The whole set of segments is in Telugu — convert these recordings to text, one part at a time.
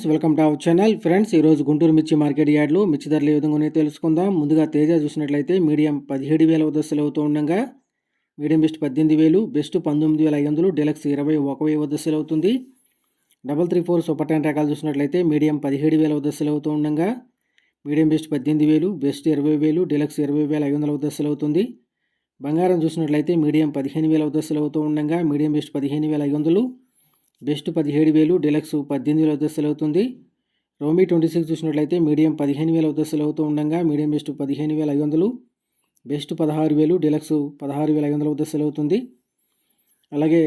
Friends welcome to our channel. Friends ఈరోజు గుంటూరు మిర్చి మార్కెట్ యార్డ్లో మిర్చి ధరలు ఏ విధంగా తెలుసుకుందాం. ముందుగా తేజ చూసినట్లయితే మీడియం పదిహేడు వేల వద్దస్తులు అవుతూ ఉండగా మీడియం బెస్ట్ పద్దెనిమిది వేలు బెస్ట్ పంతొమ్మిది వేల ఐదు వందలు డెలక్స్ ఇరవై ఒక వెయ్యి వద్దస్తులు అవుతుంది. Double three four super ten రకాలు చూసినట్లయితే మీడియం పదిహేడు వేల వద్దస్తులు అవుతూ ఉండగా మీడియం బెస్ట్ పద్దెనిమిది వేలు బెస్ట్ ఇరవై వేలు డెలక్స్ ఇరవై వేల ఐదు వందల వద్దస్తులు అవుతుంది. బంగారం చూసినట్లయితే మీడియం పదిహేను వేల వద్దస్తులు అవుతూ ఉండగా మీడియం బెస్ట్ పదిహేను వేల ఐదు వందలు బెస్ట్ పదిహేడు వేలు డెలక్స్ పద్దెనిమిది వేల వద్దస్తులు అవుతుంది. రోమీ ట్వంటీ సిక్స్ చూసినట్లయితే మీడియం పదిహేను వేల వద్దస్తులు అవుతూ ఉండగా మీడియం బెస్ట్ పదిహేను వేల ఐదు వందలు బెస్ట్ పదహారు వేలు డెలక్స్ పదహారు వేల ఐదు వందల వద్దస్తులు అవుతుంది. అలాగే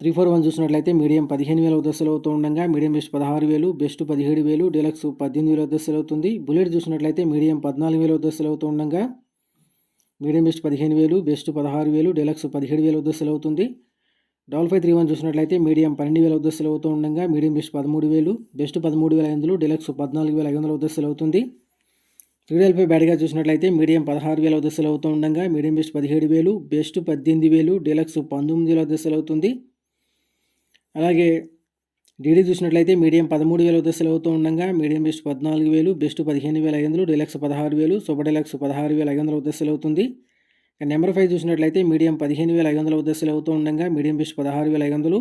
త్రీ ఫోర్ వన్ చూసినట్లయితే మీడియం పదిహేను వేల వద్దస్తులు అవుతూ ఉండగా మీడియం బెస్ట్ పదహారు వేలు బెస్ట్ పదిహేడు వేలు డెలక్స్ పద్దెనిమిది వేల దశలు అవుతుంది. బుల్లెట్ చూసినట్లయితే మీడియం పద్నాలుగు వేల వద్దస్తులు అవుతూ ఉండగా మీడియం బెస్ట్ పదిహేను వేలు బెస్ట్ పదహారు వేలు డెలక్స్ పదిహేడు వేల వద్దస్తులు అవుతుంది. డబల్ ఫైవ్ త్రీ వన్ చూసినట్లయితే మీడియం పన్నెండు వేల వద్దస్తులు అవుతూ ఉండగా మీడియం బెస్ట్ పదమూడు వేలు బెస్ట్ పదమూడు వేల ఐదు వందలు పద్నాలుగు వేల ఐదు వందల వద్దస్తులు అవుతుంది. త్రీ ఫైవ్ బ్యాడ్గా చూసినట్లయితే మీడియం పదహారు వేల వద్దస్తులు అవుతూ ఉండగా మీడియం బెస్ట్ పదిహేడు వేలు బెస్ట్ పద్దెనిమిది వేలు డిలక్స్ పంతొమ్మిది వేల వద్దస్తులు అవుతుంది. అలాగే డీడీ చూసినట్లయితే మీడియం పదమూడు వేల వద్దస్తులు అవుతూ ఉండగా మీడియం బెస్ట్ పద్నాలుగు వేలు బెస్ట్ పదిహేను వేల ఐదు వందలు డిలక్స్ పదహారు వేలు సూపర్ డిలక్స్ పదహారు వేల ఐదు వందల వద్దస్తులు అవుతుంది. నెంబర్ ఫైవ్ చూసినట్లయితే మీడియం పదిహేను వేల ఐదు వందల ఉద్దస్సులు అవుతూ ఉండగా మీడియం బెస్ట్ పదహారు వేల ఐదు వందలు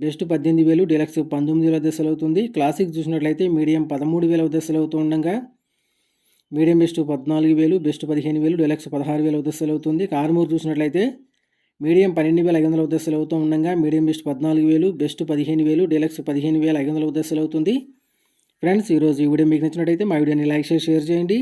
బెస్ట్ పద్దెనిమిది వేలు డిలక్స్ పంతొమ్మిది వేల దశలు అవుతుంది. క్లాసిక్ చూసినట్లయితే మీడియం పదమూడు వేల ఉద్దస్సులు అవుతూ ఉండగా మీడియం బెస్ట్ పద్నాలుగు వేలు బెస్ట్ పదిహేను వేలు డెలక్స్ పదహారు వేల ఉద్దస్సులు అవుతుంది. కార్మూర్ చూసినట్లయితే మీడియం పన్నెండు వేల ఐదు వందల ఉద్దస్సులు అవుతూ ఉండగా మీడియం బెస్ట్ పద్నాలుగు వేలు బెస్ట్ పదిహేను వేలు డెలక్స్ పదిహేను వేల ఐదు వందల ఉద్దస్సులు అవుతుంది. ఫ్రెండ్స్ ఈరోజు ఈ వీడియో మీకు నచ్చినట్టయితే మా వీడియోని లైక్ చేసి షేర్ చేయండి.